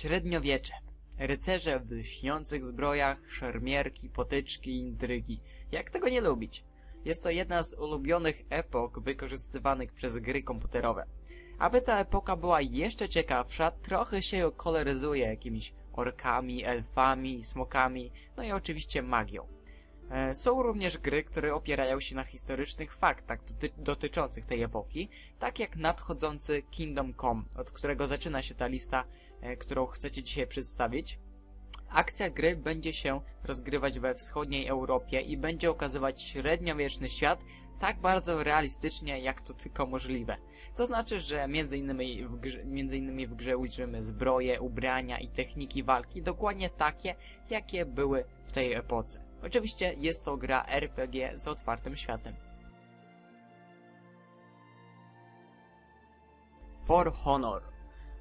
Średniowiecze. Rycerze w lśniących zbrojach, szermierki, potyczki, intrygi. Jak tego nie lubić? Jest to jedna z ulubionych epok wykorzystywanych przez gry komputerowe. Aby ta epoka była jeszcze ciekawsza, trochę się ją koloryzuje jakimiś orkami, elfami, smokami, no i oczywiście magią. E, Są również gry, które opierają się na historycznych faktach doty dotyczących tej epoki, tak jak nadchodzący Kingdom Come, od którego zaczyna się ta lista, którą chcecie dzisiaj przedstawić. Akcja gry będzie się rozgrywać we wschodniej Europie i będzie okazywać średniowieczny świat tak bardzo realistycznie, jak to tylko możliwe. To znaczy, że między innymi w grze, między innymi w grze ujrzymy zbroje, ubrania i techniki walki dokładnie takie, jakie były w tej epoce. Oczywiście jest to gra RPG z otwartym światem. For Honor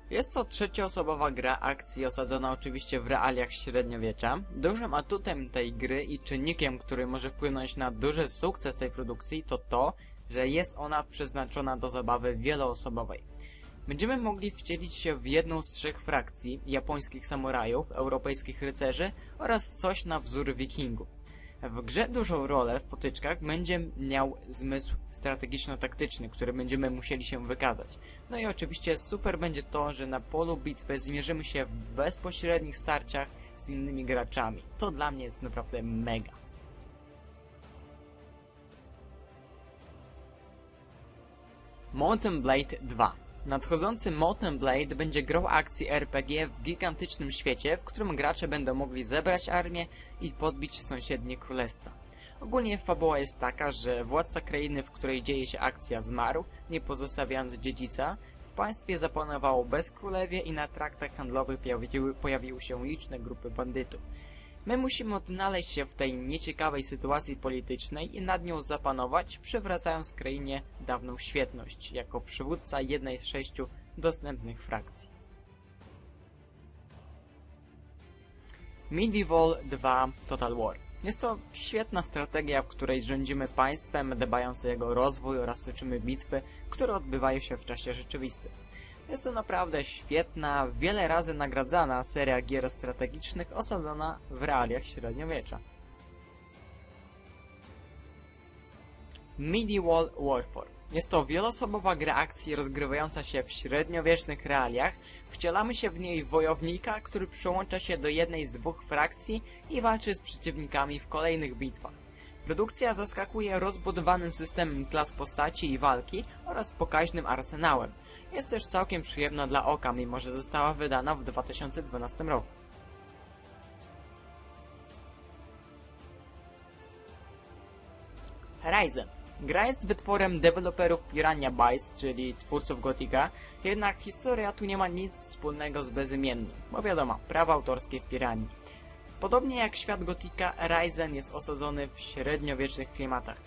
jest to trzecioosobowa gra akcji osadzona oczywiście w realiach średniowiecza. Dużym atutem tej gry i czynnikiem, który może wpłynąć na duży sukces tej produkcji to to, że jest ona przeznaczona do zabawy wieloosobowej. Będziemy mogli wcielić się w jedną z trzech frakcji japońskich samurajów, europejskich rycerzy oraz coś na wzór wikingów. W grze dużą rolę w potyczkach będzie miał zmysł strategiczno-taktyczny, który będziemy musieli się wykazać. No i oczywiście super będzie to, że na polu bitwy zmierzymy się w bezpośrednich starciach z innymi graczami. To dla mnie jest naprawdę mega. Mountain Blade 2 Nadchodzący Mountain Blade będzie grą akcji RPG w gigantycznym świecie, w którym gracze będą mogli zebrać armię i podbić sąsiednie królestwa. Ogólnie fabuła jest taka, że władca krainy, w której dzieje się akcja zmarł, nie pozostawiając dziedzica, w państwie zapanowało bezkrólewie i na traktach handlowych pojawiły, pojawiły się liczne grupy bandytów. My musimy odnaleźć się w tej nieciekawej sytuacji politycznej i nad nią zapanować, przywracając krainie dawną świetność, jako przywódca jednej z sześciu dostępnych frakcji. Medieval 2 Total War jest to świetna strategia, w której rządzimy państwem, dbając o jego rozwój oraz toczymy bitwy, które odbywają się w czasie rzeczywistym. Jest to naprawdę świetna, wiele razy nagradzana seria gier strategicznych osadzona w realiach średniowiecza. Medieval Warfare jest to wieloosobowa gra akcji rozgrywająca się w średniowiecznych realiach. Wcielamy się w niej wojownika, który przyłącza się do jednej z dwóch frakcji i walczy z przeciwnikami w kolejnych bitwach. Produkcja zaskakuje rozbudowanym systemem klas postaci i walki oraz pokaźnym arsenałem. Jest też całkiem przyjemna dla oka, mimo że została wydana w 2012 roku. Horizon. Gra jest wytworem deweloperów Piranha Bytes, czyli twórców Gotika, jednak historia tu nie ma nic wspólnego z bezimiennym, bo wiadomo, prawa autorskie w Piranii. Podobnie jak świat Gotika, Ryzen jest osadzony w średniowiecznych klimatach.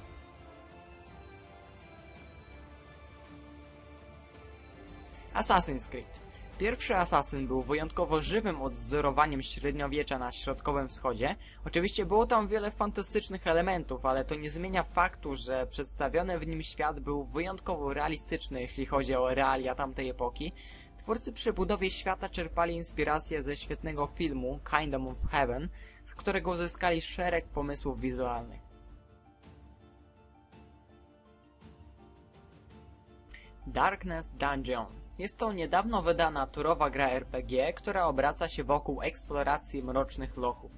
Assassin's Creed. Pierwszy Assassin był wyjątkowo żywym odzorowaniem średniowiecza na Środkowym Wschodzie. Oczywiście było tam wiele fantastycznych elementów, ale to nie zmienia faktu, że przedstawiony w nim świat był wyjątkowo realistyczny, jeśli chodzi o realia tamtej epoki. Twórcy przy budowie świata czerpali inspirację ze świetnego filmu Kingdom of Heaven, z którego uzyskali szereg pomysłów wizualnych. Darkness Dungeon jest to niedawno wydana turowa gra RPG, która obraca się wokół eksploracji mrocznych lochów.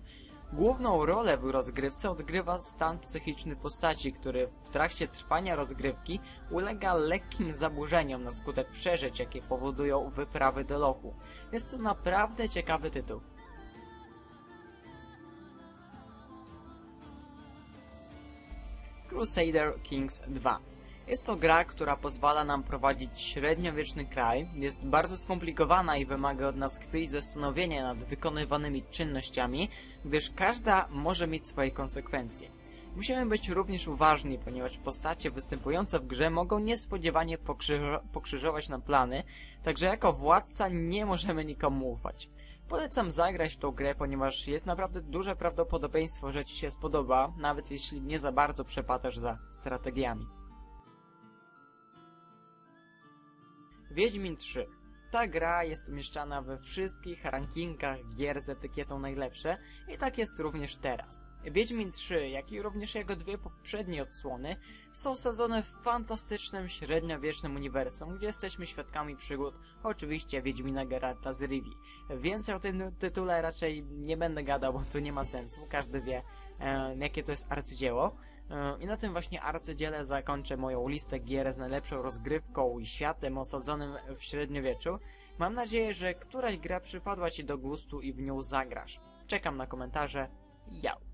Główną rolę w rozgrywce odgrywa stan psychiczny postaci, który w trakcie trwania rozgrywki ulega lekkim zaburzeniom na skutek przeżyć, jakie powodują wyprawy do lochu. Jest to naprawdę ciekawy tytuł. Crusader Kings 2 jest to gra, która pozwala nam prowadzić średniowieczny kraj, jest bardzo skomplikowana i wymaga od nas chwili zastanowienia nad wykonywanymi czynnościami, gdyż każda może mieć swoje konsekwencje. Musimy być również uważni, ponieważ postacie występujące w grze mogą niespodziewanie pokrzyżo pokrzyżować nam plany, także jako władca nie możemy nikomu ufać. Polecam zagrać w tą grę, ponieważ jest naprawdę duże prawdopodobieństwo, że Ci się spodoba, nawet jeśli nie za bardzo przepadasz za strategiami. Wiedźmin 3 Ta gra jest umieszczana we wszystkich rankingach gier z etykietą najlepsze i tak jest również teraz. Wiedźmin 3, jak i również jego dwie poprzednie odsłony są osadzone w fantastycznym, średniowiecznym uniwersum, gdzie jesteśmy świadkami przygód, oczywiście Wiedźmina Geralta z Rivii. Więcej o tym tytule raczej nie będę gadał, bo tu nie ma sensu, każdy wie e, jakie to jest arcydzieło. E, I na tym właśnie arcydziele zakończę moją listę gier z najlepszą rozgrywką i światem osadzonym w średniowieczu. Mam nadzieję, że któraś gra przypadła Ci do gustu i w nią zagrasz. Czekam na komentarze. Jau!